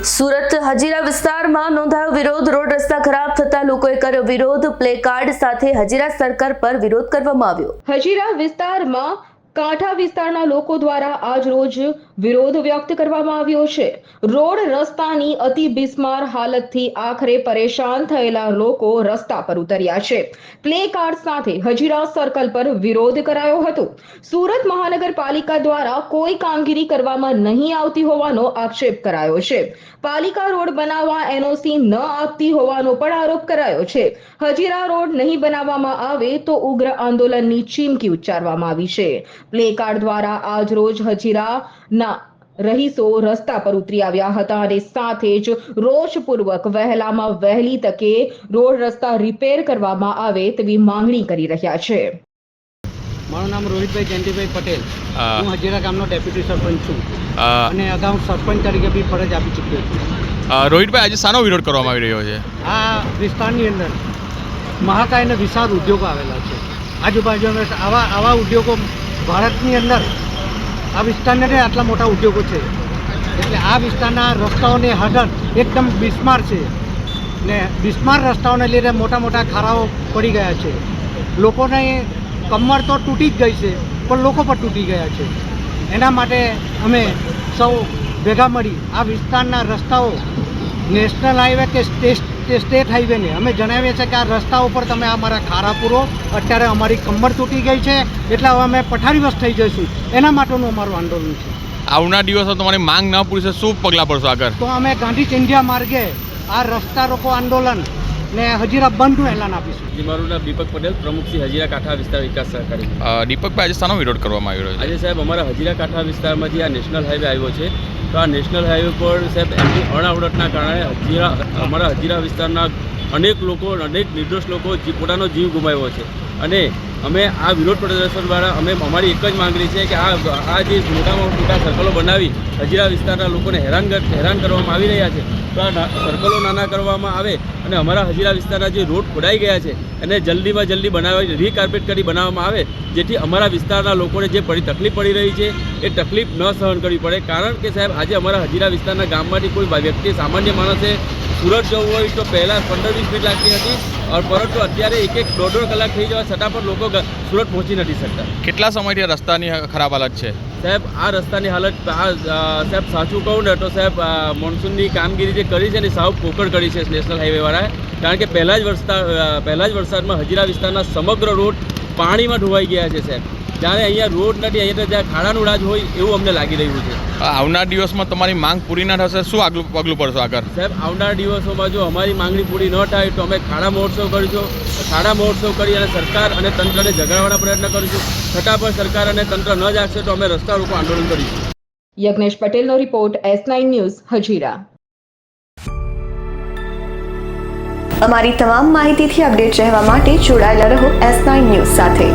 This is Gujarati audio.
સુરત હજીરા વિસ્તારમાં નોંધાયો વિરોધ. રોડ રસ્તા ખરાબ થતા લોકોએ કર્યો વિરોધ. પ્લે કાર્ડ સાથે હજીરા સર્કલ પર વિરોધ કરવામાં આવ્યો. હજીરા વિસ્તારમાં કાંઠા વિસ્તારના લોકો દ્વારા આજ રોજ વિરોધ વ્યક્ત કરવામાં આવ્યો છે. રોડ રસ્તાની અતિ બિસ્માર હાલતથી આખરે પરેશાન થયેલા લોકો રસ્તા પર ઉતર્યા છે. પ્લે કાર્ડ સાથે હજીરા સર્કલ પર વિરોધ કરાયો હતો. સુરત મહાનગરપાલિકા દ્વારા કોઈ કામગીરી કરવામાં નહીં આવતી હોવાનો આક્ષેપ કરાયો છે. પાલિકા રોડ બનાવવા એનઓસી ન આપતી હોવાનો પણ આરોપ કરાયો છે. હજીરા રોડ નહીં બનાવવામાં આવે તો ઉગ્ર આંદોલનની ચીમકી ઉચ્ચારવામાં આવી છે. પ્લે કાર્ડ દ્વારા આજ રોજ હજીરાના રહીશો રસ્તા પર ઉતરી આવ્યા હતા અને સાથે જ રોષપૂર્વક વહેલામાં વહેલી તકે રોડ રસ્તા રિપેર કરવામાં આવે તેવી માંગણી કરી રહ્યા છે. મારું નામ રોહિતભાઈ જયંતિભાઈ પટેલ. હું હજીરા ગામનો ડેપ્યુટી સરપંચ છું. અને અગાઉ સરપંચ તરીકે બી ફરજ આપી ચૂક્યો છું. રોહિતભાઈ આજે શાનો વિરોધ કરવામાં આવી રહ્યો છે? આ વિસ્તારની અંદર મહાકાય અને વિશાળ ઉદ્યોગો આવેલા છે. આજુબાજુ આવા આવા ઉદ્યોગો ભારતની અંદર આ વિસ્તારને આટલા મોટા ઉદ્યોગો છે. એટલે આ વિસ્તારના રસ્તાઓની હાલત એકદમ બિસ્માર છે. ને બિસ્માર રસ્તાઓને લીધે મોટા મોટા ખારાઓ પડી ગયા છે. લોકોને કમર તો તૂટી જ ગઈ છે, પણ લોકો પણ તૂટી ગયા છે. એના માટે અમે સૌ ભેગા મળી આ વિસ્તારના રસ્તાઓ નેશનલ હાઈવે કે સ્ટેટ કે સ્ટેટ હાઈવેને અમે જણાવીએ છીએ કે આ રસ્તા ઉપર તમે અમારા ખારા પૂરો. અત્યારે અમારી કમર તૂટી ગઈ છે. એટલે હવે અમે પઠારીવશ થઈ જઈશું. એના માટેનું અમારું આંદોલન છે. આવનાર દિવસો તમારી માંગ ન પૂરી છે શું પગલાં ભરશો આગળ? તો અમે ગાંધી ચિંધ્યા માર્ગે આ રસ્તા રોકો આંદોલન ને હજીરા બંધનું એલાન આપીશું. જી મારું નામ દીપક પટેલ પ્રમુખ શ્રી હજીરા કાંઠા વિસ્તાર વિકાસ સહકારી. દીપકભાઈ આજે શાનો વિરોધ કરવામાં આવ્યો છે? આજે સાહેબ અમારા હજીરા કાંઠા વિસ્તારમાંથી આ નેશનલ હાઈવે આવ્યો છે. તો આ નેશનલ હાઈવે પર સાહેબ, એમની અણાવડતના કારણે હજીરા, અમારા હજીરા વિસ્તારના અનેક લોકો અનેક નિર્દોષ લોકો પોતાનો જીવ ગુમાવ્યો છે. અને અમે આ વિરોધ પ્રદર્શન દ્વારા અમે અમારી એક જ માંગણી છે કે આ આ જે મોટામાં મોટા સર્કલો બનાવી હજીરા વિસ્તારના લોકોને હેરાન હેરાન કરવામાં આવી રહ્યા છે. તો આ સર્કલો નાના કરવામાં આવે અને અમારા હજીરા વિસ્તારના જે રોડ ખોડાઈ ગયા છે એને જલ્દીમાં જલ્દી બનાવી રીકાર્પેટ કરી બનાવવામાં આવે, જેથી અમારા વિસ્તારના લોકોને જે પડી તકલીફ પડી રહી છે, એ તકલીફ ન સહન કરવી પડે. કારણ કે સાહેબ, આજે અમારા હજીરા વિસ્તારના ગામમાંથી કોઈ વ્યક્તિ, સામાન્ય માણસે સુરત જવું હોય તો પહેલાં પંદર વીસ મિનિટ લાગતી હતી. પરંતુ અત્યારે એક એક દોઢ દોઢ કલાક થઈ જવા છતાં પણ લોકો સુરત પહોંચી નથી શકતા. કેટલા સમયથી રસ્તાની ખરાબ હાલત છે? સાહેબ આ રસ્તાની હાલત સાહેબ સાચું કહું ને તો સાહેબ મોન્સૂનની કામગીરી જે કરી છે ને સાવ પોકળ કરી છે નેશનલ હાઈવેવાળાએ. કારણ કે પહેલાં જ વરસાદ પહેલાં જ વરસાદમાં હજીરા વિસ્તારના સમગ્ર રોડ પાણીમાં ધોવાઈ ગયા છે સાહેબ. જ્યારે અહીંયા રોડ નથી અહીંયા ત્યાં જ્યાં ખાડાનું રાજ હોય એવું અમને લાગી રહ્યું છે. આવનાર દિવસમાં તમારી માંગ પૂરી ના થશે શું આગલું પગલું પડશો આગળ? સાહેબ આવનાર દિવસોમાં જો અમારી માંગણી પૂરી ન થાય તો અમે ખાડા મહોત્સવ કરીશું. ખાડા મહોત્સવ કરી અને સરકાર અને તંત્રને જગાડવાના પ્રયત્ન કરીશું. છતાં પણ સરકાર અને તંત્ર ન જાગશે તો અમે રસ્તા રોકો આંદોલન કરીશું. યજ્ઞેશ પટેલનો report S nine news Hazira. અમારી તમામ માહિતીથી અપડેટ રહેવા માટે જોડાયેલા રહો એસ નાઇન ન્યૂઝ સાથે.